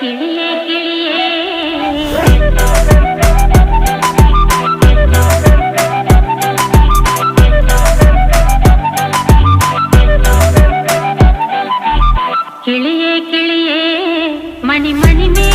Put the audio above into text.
கிளியே கிளியே. கிளியே கிளியே மணி மணி மே